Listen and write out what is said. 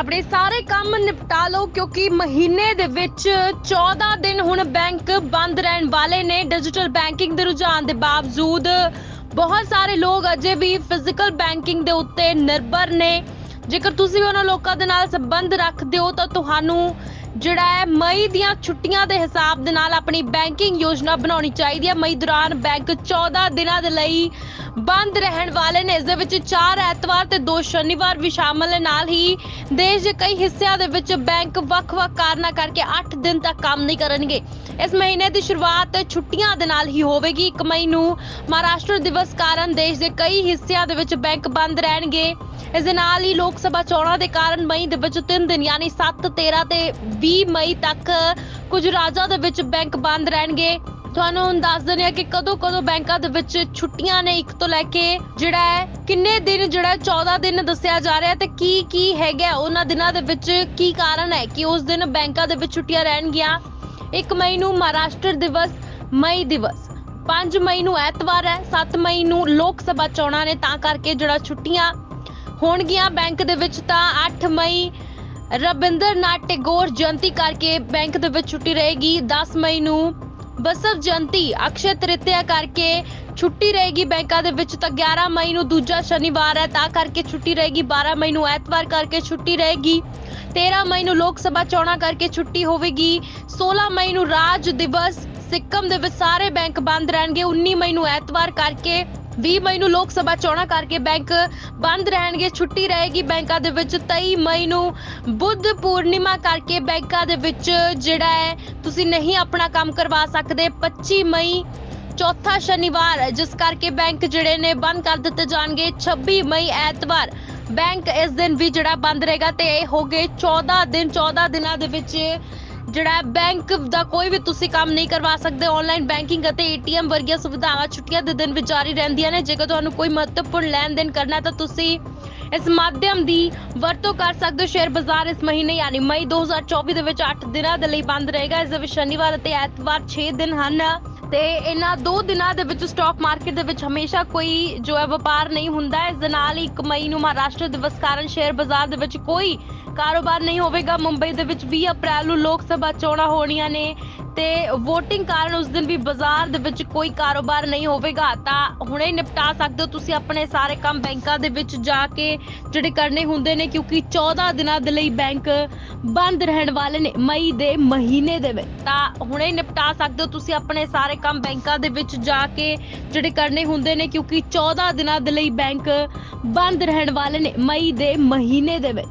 ਆਪਣੇ ਸਾਰੇ ਕੰਮ ਨਿਪਟਾ ਲਓ, ਕਿਉਂਕਿ ਮਹੀਨੇ ਦੇ ਵਿੱਚ 14 ਦਿਨ ਹੁਣ ਬੈਂਕ ਬੰਦ ਰਹਿਣ ਵਾਲੇ ਨੇ। ਡਿਜੀਟਲ ਬੈਂਕਿੰਗ ਦੇ ਰੁਝਾਨ ਦੇ ਬਾਵਜੂਦ ਬਹੁਤ ਸਾਰੇ ਲੋਕ ਅਜੇ ਵੀ ਫਿਜ਼ੀਕਲ ਬੈਂਕਿੰਗ ਦੇ ਉੱਤੇ ਨਿਰਭਰ ਨੇ। ਜੇਕਰ ਤੁਸੀਂ ਉਹਨਾਂ ਲੋਕਾਂ ਦੇ ਨਾਲ ਸੰਬੰਧ ਰੱਖਦੇ ਹੋ, ਤਾਂ ਤੁਹਾਨੂੰ ਜਿਹੜਾ ਹੈ, ਮਈ ਦੀਆਂ ਛੁੱਟੀਆਂ ਦੇ ਹਿਸਾਬ ਦੇ ਨਾਲ ਆਪਣੀ ਬੈਂਕਿੰਗ ਯੋਜਨਾ ਬਣਾਉਣੀ ਚਾਹੀਦੀ ਹੈ। ਮਈ ਦੌਰਾਨ ਬੈਂਕ 14 ਦਿਨਾਂ ਦੇ ਲਈ ਬੰਦ ਰਹਿਣ ਵਾਲੇ ਨੇ। ਇਸ ਦੇ ਵਿੱਚ 4 ਐਤਵਾਰ ਤੇ 2 ਸ਼ਨੀਵਾਰ ਵੀ ਸ਼ਾਮਲ ਨੇ। ਨਾਲ ਹੀ ਦੇਸ਼ ਦੇ ਕਈ ਹਿੱਸਿਆਂ ਦੇ ਵਿੱਚ ਬੈਂਕ ਵੱਖ-ਵੱਖ ਕਾਰਨਾਂ ਕਰਕੇ 8 ਦਿਨ ਤੱਕ ਕੰਮ ਨਹੀਂ ਕਰਨਗੇ। ਇਸ ਮਹੀਨੇ ਦੀ ਸ਼ੁਰੂਆਤ ਛੁੱਟੀਆਂ ਦੇ ਨਾਲ ਹੀ ਹੋਵੇਗੀ। 1 ਮਈ ਨੂੰ ਮਹਾਰਾਸ਼ਟਰ ਦਿਵਸ ਕਾਰਨ ਦੇਸ਼ ਦੇ ਕਈ ਹਿੱਸਿਆਂ ਦੇ ਵਿੱਚ ਬੈਂਕ ਬੰਦ ਰਹਿਣਗੇ। ਇਸ ਦੇ ਨਾਲ ਹੀ ਲੋਕ ਸਭਾ ਚੋਣਾਂ ਦੇ ਕਾਰਨ ਮਈ ਦੇ ਵਿੱਚ 3 ਦਿਨ, ਯਾਨੀ 7 13 ਤੇ 20 ਮਈ ਤੱਕ ਕੁਝ ਰਾਜਾਂ ਦੇ ਵਿੱਚ ਬੈਂਕ ਬੰਦ ਰਹਿਣਗੇ। ਤੁਹਾਨੂੰ ਹੁਣ ਦੱਸ ਦਿੰਦੇ ਆ ਕਿ ਕਦੋਂ ਕਦੋਂ ਬੈਂਕਾਂ ਦੇ ਵਿੱਚ ਛੁੱਟੀਆਂ ਨੇ ਇੱਕ ਤੋਂ ਲੈ ਕੇ, ਜਿਹੜਾ ਹੈ, ਕਿੰਨੇ ਦਿਨ ਜਿਹੜਾ 14 ਦਿਨ ਦੱਸਿਆ ਜਾ ਰਿਹਾ ਤੇ ਕੀ ਕੀ ਹੈਗਾ ਉਹਨਾਂ ਦਿਨਾਂ ਦੇ ਵਿੱਚ ਕੀ ਕਾਰਨ ਹੈ ਕਿ ਉਸ ਦਿਨ ਬੈਂਕਾਂ ਦੇ ਵਿੱਚ ਛੁੱਟੀਆਂ ਰਹਿਣਗੀਆਂ। 1 ਮਈ ਨੂੰ ਮਹਾਰਾਸ਼ਟਰ ਦਿਵਸ, ਮਈ ਦਿਵਸ। 5 ਮਈ ਨੂੰ ਐਤਵਾਰ ਹੈ 7 ਮਈ ਨੂੰ ਲੋਕ ਸਭਾ ਚੋਣਾਂ ਨੇ, ਤਾਂ ਕਰਕੇ ਜਿਹੜਾ ਛੁੱਟੀਆਂ ਹੋਣਗੀਆਂ ਬੈਂਕ ਦੇ ਵਿੱਚ ਤਾਂ 8 ਮਈ ਰਵਿੰਦਰਨਾਥ ਟੈਗੋਰ ਜਯੰਤੀ ਕਰਕੇ ਬੈਂਕ ਦੇ ਵਿੱਚ ਛੁੱਟੀ ਰਹੇਗੀ। 10 ਮਈ ਨੂੰ ਬਸਵ ਜਯੰਤੀ, ਅਕਸ਼ੇ ਤ੍ਰਿਤਿਆ ਕਰਕੇ ਛੁੱਟੀ ਰਹੇਗੀ ਬੈਂਕਾਂ ਦੇ ਵਿੱਚ। ਤਾਂ 11 ਮਈ ਨੂੰ ਦੂਜਾ ਸ਼ਨੀਵਾਰ ਹੈ, ਤਾਂ ਕਰਕੇ ਛੁੱਟੀ ਰਹੇਗੀ। 12 ਮਈ ਨੂੰ ਐਤਵਾਰ ਕਰਕੇ ਛੁੱਟੀ ਰਹੇਗੀ। 13 ਮਈ ਨੂੰ ਲੋਕ ਸਭਾ ਚੋਣਾਂ ਕਰਕੇ ਛੁੱਟੀ ਹੋਵੇਗੀ। 16 ਮਈ ਨੂੰ ਰਾਜ ਦਿਵਸ, ਸਿੱਕਮ ਦੇ ਵਿੱਚ ਸਾਰੇ ਬੈਂਕ ਬੰਦ ਰਹਿਣਗੇ। 19 ਮਈ ਨੂੰ ਐਤਵਾਰ ਕਰਕੇ 20 ਮਈ ਨੂੰ ਲੋਕ ਸਭਾ ਚੋਣਾਂ ਕਰਕੇ ਬੈਂਕ ਬੰਦ ਰਹਿਣਗੇ, ਛੁੱਟੀ ਰਹੇਗੀ ਬੈਂਕਾਂ ਦੇ ਵਿੱਚ। 23 ਮਈ ਨੂੰ ਬੁੱਧ ਪੂਰਨਿਮਾ ਕਰਕੇ ਬੈਂਕਾਂ ਦੇ ਵਿੱਚ ਜਿਹੜਾ ਹੈ, ਤੁਸੀਂ ਨਹੀਂ ਆਪਣਾ ਕੰਮ ਕਰਵਾ ਸਕਦੇ। 25 ਮਈ, ਚੌਥਾ ਸ਼ਨੀਵਾਰ, ਜਿਸ ਕਰਕੇ ਬੈਂਕ ਜਿਹੜੇ ਨੇ ਬੰਦ ਕਰ ਦਿੱਤੇ ਜਾਣਗੇ। 26 ਮਈ ਐਤਵਾਰ, ਬੈਂਕ ਇਸ ਦਿਨ ਵੀ ਜਿਹੜਾ ਬੰਦ ਰਹੇਗਾ ਤੇ ਇਹ ਹੋ ਗਏ 14 ਦਿਨ। 14 ਦਿਨਾਂ ਦੇ ਵਿੱਚ ਜਿਹੜਾ ਬੈਂਕ ਦਾ ਕੋਈ ਵੀ ਤੁਸੀਂ ਕੰਮ ਨਹੀਂ ਕਰਵਾ ਸਕਦੇ ਆਨਲਾਈਨ ਬੈਂਕਿੰਗ ਅਤੇ ਏਟੀਐਮ ਵਰਗੀਆਂ ਸੁਵਿਧਾਵਾਂ ਛੁੱਟੀਆਂ ਦੇ ਦਿਨ ਵਿੱਚ ਜਾਰੀ ਰਹਿੰਦੀਆਂ ਨੇ। ਜੇਕਰ ਤੁਹਾਨੂੰ ਕੋਈ ਮਹੱਤਵਪੂਰਨ ਲੈਣ ਦੇਣ ਕਰਨਾ ਹੈ, ਤਾਂ ਤੁਸੀਂ ਇਸ ਮਾਧਿਅਮ ਦੀ ਵਰਤੋਂ ਕਰ ਸਕਦੇ ਹੋ। ਸ਼ੇਅਰ ਬਾਜ਼ਾਰ ਇਸ ਮਹੀਨੇ, ਯਾਨੀ ਮਈ 2024 ਦੇ ਵਿੱਚ 8 ਦਿਨਾਂ ਦੇ ਲਈ ਬੰਦ ਰਹੇਗਾ। ਇਸ ਦੇ ਵਿੱਚ ਸ਼ਨੀਵਾਰ ਅਤੇ ਐਤਵਾਰ 6 ਦਿਨ ਹਨ। ਤੇ ਇਹਨਾਂ ਦੋ ਦਿਨਾਂ ਦੇ ਵਿੱਚ ਸਟਾਕ ਮਾਰਕੀਟ ਦੇ ਵਿੱਚ ਹਮੇਸ਼ਾ ਕੋਈ ਜੋ ਹੈ ਵਪਾਰ ਨਹੀਂ ਹੁੰਦਾ। ਇਸ ਦੇ ਨਾਲ ਹੀ 1 ਮਈ ਨੂੰ ਮਹਾਰਾਸ਼ਟਰ ਦਿਵਸ ਕਾਰਨ ਸ਼ੇਅਰ ਬਾਜ਼ਾਰ ਦੇ ਵਿੱਚ ਕੋਈ ਕਾਰੋਬਾਰ ਨਹੀਂ ਹੋਵੇਗਾ। ਮੁੰਬਈ ਦੇ ਵਿੱਚ 20 ਅਪ੍ਰੈਲ ਨੂੰ ਲੋਕ ਸਭਾ ਚੋਣਾਂ ਹੋਣੀਆਂ ਨੇ। ਤੇ VOTING ਕਾਰਨ ਉਸ ਦਿਨ ਵੀ ਬਾਜ਼ਾਰ ਦੇ ਵਿੱਚ ਕੋਈ ਕਾਰੋਬਾਰ ਨਹੀਂ ਹੋਵੇਗਾ। ਤਾਂ ਹੁਣੇ ਨਿਪਟਾ ਸਕਦੇ ਹੋ ਤੁਸੀਂ ਆਪਣੇ ਸਾਰੇ ਕੰਮ ਬੈਂਕਾਂ ਦੇ ਵਿੱਚ ਜਾ ਕੇ ਜਿਹੜੇ ਕਰਨੇ ਹੁੰਦੇ ਨੇ, ਕਿਉਂਕਿ 14 ਦਿਨਾਂ ਦੇ ਲਈ ਬੈਂਕ ਬੰਦ ਰਹਿਣ ਵਾਲੇ ਨੇ ਮਈ ਦੇ ਮਹੀਨੇ ਦੇ ਵਿੱਚ। ਤਾਂ ਹੁਣੇ ਨਿਪਟਾ ਸਕਦੇ ਹੋ ਤੁਸੀਂ ਆਪਣੇ ਸਾਰੇ ਕੰਮ ਬੈਂਕਾਂ ਦੇ ਵਿੱਚ ਜਾ ਕੇ ਜਿਹੜੇ ਕਰਨੇ ਹੁੰਦੇ ਨੇ, ਕਿਉਂਕਿ 14 ਦਿਨਾਂ ਦੇ ਲਈ ਬੈਂਕ ਬੰਦ ਰਹਿਣ ਵਾਲੇ ਨੇ ਮਈ ਦੇ ਮਹੀਨੇ ਦੇ ਵਿੱਚ।